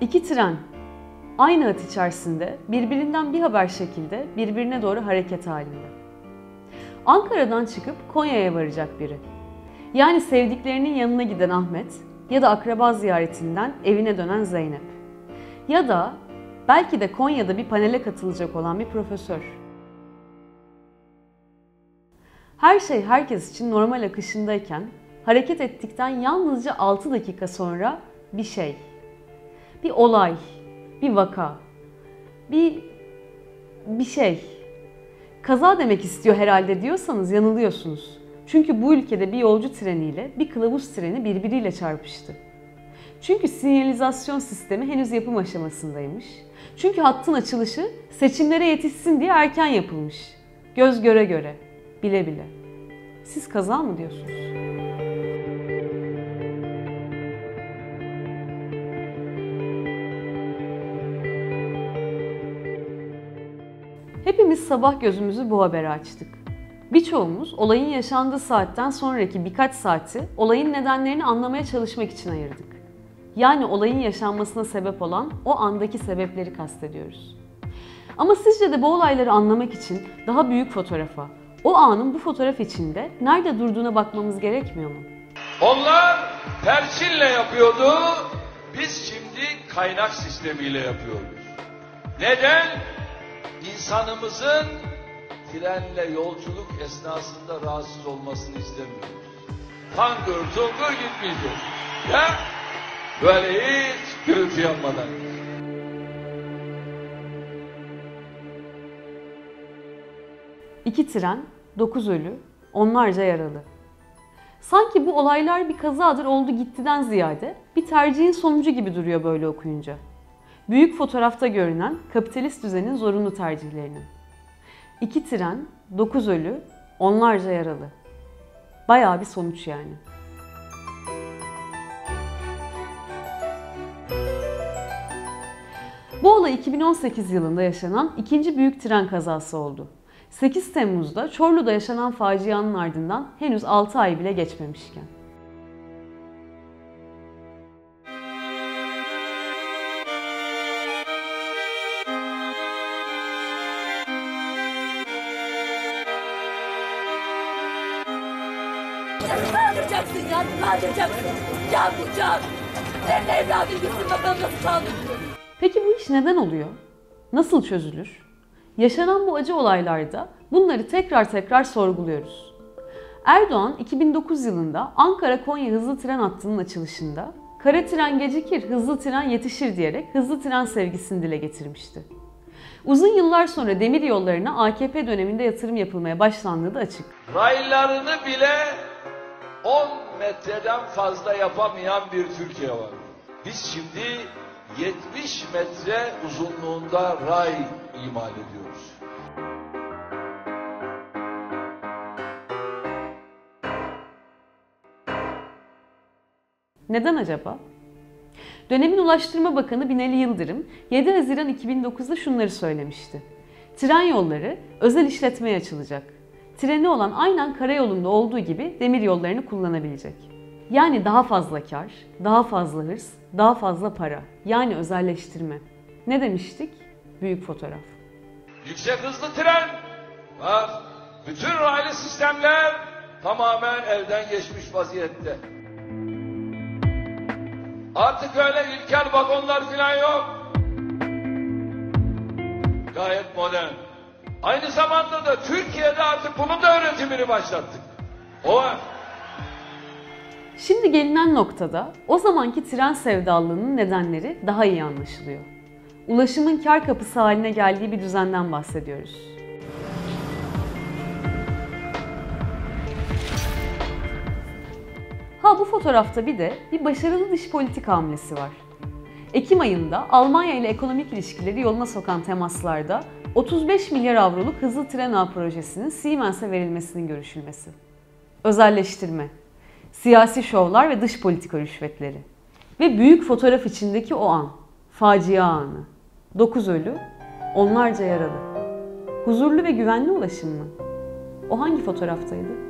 İki tren aynı hat içerisinde birbirinden bir haber şekilde birbirine doğru hareket halinde. Ankara'dan çıkıp Konya'ya varacak biri. Yani sevdiklerinin yanına giden Ahmet ya da akraba ziyaretinden evine dönen Zeynep. Ya da belki de Konya'da bir panele katılacak olan bir profesör. Her şey herkes için normal akışındayken hareket ettikten yalnızca 6 dakika sonra bir şey, bir olay, bir vaka, bir bir şey. Kaza demek istiyor herhalde diyorsanız yanılıyorsunuz. Çünkü bu ülkede bir yolcu treniyle bir kılavuz treni birbiriyle çarpıştı. Çünkü sinyalizasyon sistemi henüz yapım aşamasındaymış. Çünkü hattın açılışı seçimlere yetişsin diye erken yapılmış. Göz göre göre, bile bile. Siz kaza mı diyorsunuz? Hepimiz sabah gözümüzü bu habere açtık. Birçoğumuz olayın yaşandığı saatten sonraki birkaç saati olayın nedenlerini anlamaya çalışmak için ayırdık. Yani olayın yaşanmasına sebep olan o andaki sebepleri kastediyoruz. Ama sizce de bu olayları anlamak için daha büyük fotoğrafa, o anın bu fotoğraf içinde nerede durduğuna bakmamız gerekmiyor mu? Onlar perçinle yapıyordu, biz şimdi kaynak sistemiyle yapıyoruz. Neden? İnsanımızın trenle yolculuk esnasında rahatsız olmasını istemiyoruz. Tangır tungur gitmeyecek. Ya böyle hiç gürültü yapmadan. İki tren, dokuz ölü, onlarca yaralı. Sanki bu olaylar bir kazadır oldu gittiden ziyade bir tercihin sonucu gibi duruyor böyle okuyunca. Büyük fotoğrafta görünen kapitalist düzenin zorunlu tercihlerinin. İki tren, dokuz ölü, onlarca yaralı. Bayağı bir sonuç yani. Bu olay 2018 yılında yaşanan ikinci büyük tren kazası oldu. 8 Temmuz'da Çorlu'da yaşanan facianın ardından henüz 6 ay bile geçmemişken. Kaldıracaksın ya, kaldıracaksın. Can bu can. Senin evladın gitsin bakalım nasıl kaldırıyor. Peki bu iş neden oluyor? Nasıl çözülür? Yaşanan bu acı olaylarda bunları tekrar tekrar sorguluyoruz. Erdoğan 2009 yılında Ankara-Konya hızlı tren hattının açılışında kara tren gecikir, hızlı tren yetişir diyerek hızlı tren sevgisini dile getirmişti. Uzun yıllar sonra demir yollarına AKP döneminde yatırım yapılmaya başlandığı da açık. Raylarını bile 10 metreden fazla yapamayan bir Türkiye var. Biz şimdi 70 metre uzunluğunda ray imal ediyoruz. Neden acaba? Dönemin Ulaştırma Bakanı Binali Yıldırım 7 Haziran 2009'da şunları söylemişti. Tren yolları özel işletmeye açılacak. Treni olan aynen karayolunda olduğu gibi demir yollarını kullanabilecek. Yani daha fazla kar, daha fazla hırs, daha fazla para. Yani özelleştirme. Ne demiştik? Büyük fotoğraf. Yüksek hızlı tren var. Bütün raylı sistemler tamamen elden geçmiş vaziyette. Artık öyle ilkel vagonlar falan yok. Gayet modern. Aynı zamanda da Türkiye'de artık bunun da üretimini başlattık. O var. Şimdi gelinen noktada o zamanki tren sevdalılığının nedenleri daha iyi anlaşılıyor. Ulaşımın kar kapısı haline geldiği bir düzenden bahsediyoruz. Ha bu fotoğrafta bir de bir başarılı dış politik hamlesi var. Ekim ayında Almanya ile ekonomik ilişkileri yoluna sokan temaslarda 35 milyar avroluk hızlı tren ağ projesinin Siemens'e verilmesinin görüşülmesi. Özelleştirme, siyasi şovlar ve dış politika rüşvetleri. Ve büyük fotoğraf içindeki o an, facia anı. 9 ölü, onlarca yaralı. Huzurlu ve güvenli ulaşım mı? O hangi fotoğraftaydı?